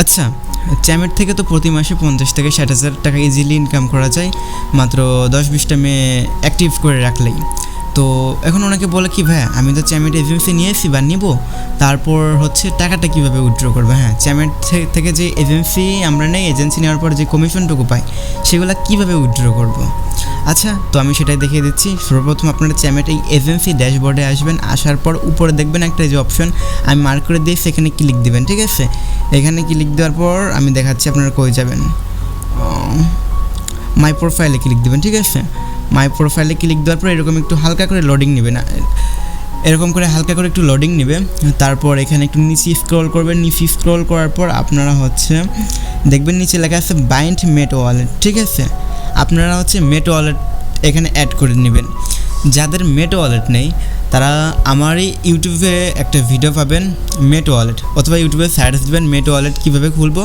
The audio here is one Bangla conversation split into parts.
আচ্ছা চ্যামেট থেকে তো প্রতি মাসে পঞ্চাশ থেকে ষাট হাজার টাকা ইজিলি ইনকাম করা যায়, মাত্র দশ বিশটা মেয়ে অ্যাক্টিভ করে রাখলেই। তো এখন ওনাকে বলে কি ভাই আমি তো চ্যামেট এজেন্সি নিয়েছি বা নিব, তারপর হচ্ছে টাকাটা কীভাবে উইথড্র করব? হ্যাঁ চ্যামেট থেকে যে এজেন্সি আমরা নেই এজেন্সি নেওয়ার পর যে কমিশনটুকু পাই, সেগুলো কীভাবে উইথড্র করব? আচ্ছা তো আমি সেটাই দেখিয়ে দিচ্ছি। সর্বপ্রথম আপনারা চ্যামেট এই এজেন্সি ড্যাশবোর্ডে আসবেন, আসার পর উপরে দেখবেন একটা যে অপশন আমি মার্ক করে দিয়ে সেখানে ক্লিক দিবেন, ঠিক আছে? এখানে ক্লিক দেওয়ার পর আমি দেখাচ্ছি আপনারা কই যাবেন। মাই প্রোফাইলে ক্লিক দিবেন, ঠিক আছে? মাই প্রোফাইলে ক্লিক দেওয়ার পর এরকম একটু হালকা করে লোডিং নেবে না এরকম করে হালকা করে একটু লোডিং নেবে। তারপর এখানে একটু নিচে স্ক্রল করবেন, নিচে স্ক্রল করার পর আপনারা হচ্ছে, দেখবেন নিচে লেখা আছে বাইন্ড মেট ওয়ালেট ঠিক আছে? আপনারা হচ্ছে মেট ওয়ালেট এখানে অ্যাড করে নেবেন। যাদের মেট ওয়ালেট নেই, তারা আমারই ইউটিউবে একটা ভিডিও পাবেন মেট ওয়ালেট অথবা ইউটিউবে সার্চ দিবেন মেট ওয়ালেট কীভাবে খুলবো।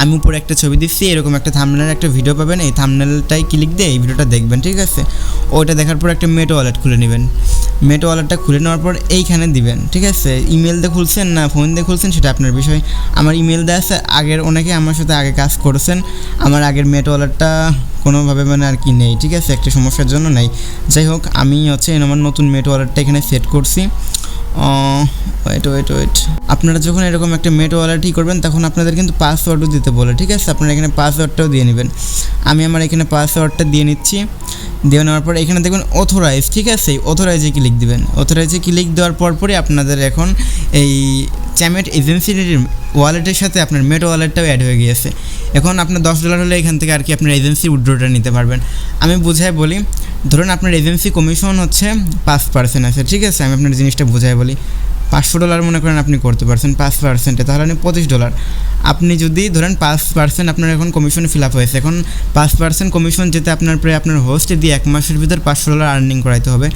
আমি উপরে একটা ছবি দিচ্ছি, এরকম একটা থামনেলের একটা ভিডিও পাবেন, এই থামনেলটাই ক্লিক দিয়ে এই ভিডিওটা দেখবেন, ঠিক আছে? ওইটা দেখার পর একটা মেট ওয়ালেট খুলে নেবেন। মেট ওয়ালেটটা খুলে নেওয়ার পর এইখানে দিবেন, ঠিক আছে? ইমেল দিয়ে খুলছেন না ফোন দিয়ে খুলছেন সেটা আপনার বিষয়। আমার ইমেল দেওয়া আছে, আগের অনেকে আমার সাথে আগে কাজ করেছেন। আমার আগের মেট ওয়ালেটটা কোনোভাবে মানে আর কি নেই, ঠিক আছে? একটা সমস্যার জন্য নেই। যাই হোক, আমি হচ্ছে আমার নতুন মেট ওয়ালেটটা এখানে সেট করছি। ওয়েট ওয়েট ওয়েট আপনারা যখন এরকম একটা মেট ওয়ালেটই করবেন, তখন আপনাদের কিন্তু পাসওয়ার্ডও দিতে বলে, ঠিক আছে? আপনারা এখানে পাসওয়ার্ডটাও দিয়ে নেবেন। আমি আমার এখানে পাসওয়ার্ডটা দিয়ে নিচ্ছি। দিয়ে নেওয়ার পর এখানে দেখবেন অথোরাইজ ঠিক আছে? অথরাইজে ক্লিক দিবেন। অথরাইজে ক্লিক দেওয়ার পর পরই আপনাদের এখন এই চ্যামেট এজেন্সির ওয়ালেটের সাথে আপনার মেট ওয়ালেটটাও অ্যাড হয়ে গিয়েছে। এখন আপনার দশ ডলার হলে এখান থেকে আর কি আপনার এজেন্সি উইড্রোটা নিতে পারবেন। আমি বুঝাই বলি, ধরুন আপনার এজেন্সি কমিশন হচ্ছে পাঁচ পার্সেন্ট আছে, ঠিক আছে? আমি আপনার জিনিসটা বুঝাই বলি। পাঁচশো ডলার মনে করেন আপনি করতে পারছেন, পাঁচ পার্সেন্টে তাহলে আপনি পঁচিশ ডলার আপনি যদি ধরেন পাঁচ পার্সেন্ট আপনার এখন কমিশন ফিল আপ হয়েছে, এখন পাঁচ পার্সেন্ট কমিশন যেতে আপনার প্রায় আপনার হোস্টে দিয়ে এক মাসের ভিতর পাঁচশো ডলার আর্নিং করাইতে হবে।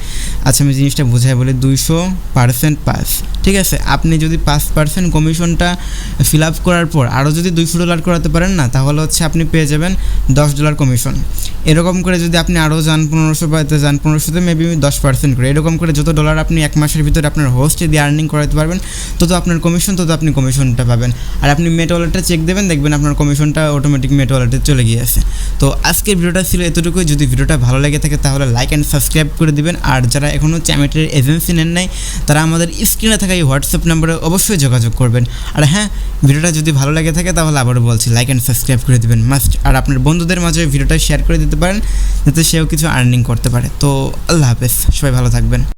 আচ্ছা আমি জিনিসটা বুঝাই বলি, দুইশো পার্সেন্ট পাস। ঠিক আছে, আপনি যদি পাঁচ পার্সেন্ট কমিশনটা ফিল আপ করার পর আরও যদি দুইশো ডলার করাতে পারেন না, তাহলে হচ্ছে আপনি পেয়ে যাবেন দশ ডলার কমিশন এরকম করে যদি আপনি আরও যান পনেরোশো পাইতে যান, পনেরোশোতে মেবি দশ পার্সেন্ট করে। এরকম করে যত ডলার আপনি এক মাসের ভিতরে আপনার হোস্টে দিয়ে আর্নিং করাতে পারবেন, তত আপনার কমিশন তত আপনি কমিশনটা পাবেন। আর আপনি মেট ওয়ালেটটা চেক দেবেন, দেখবেন আপনার কমিশনটা অটোমেটিক মেট ওয়ালেটে চলে গিয়েছে। তো আজকের ভিডিওটা ছিল এতটুকুই। যদি ভিডিওটা ভালো লেগে থাকে, তাহলে লাইক অ্যান্ড সাবস্ক্রাইব করে দিবেন। আর যারা এখনও চ্যামেটের এজেন্সি নেন নাই, তারা আমাদের স্ক্রিনে থাকা এই হোয়াটসঅ্যাপ নম্বরে অবশ্যই যোগাযোগ করবেন। আর হ্যাঁ ভিডিওটা যদি ভালো লাগে থাকে তাহলে আবারও বলছি লাইক অ্যান্ড সাবস্ক্রাইব করে দেবেন মাস্ট আর আপনার বন্ধুদের মাঝে ভিডিওটা শেয়ার করে দিতে পারেন, যাতে সেও কিছু আর্নিং করতে পারে। তো আল্লাহ হাফেজ, সবাই ভালো থাকবেন।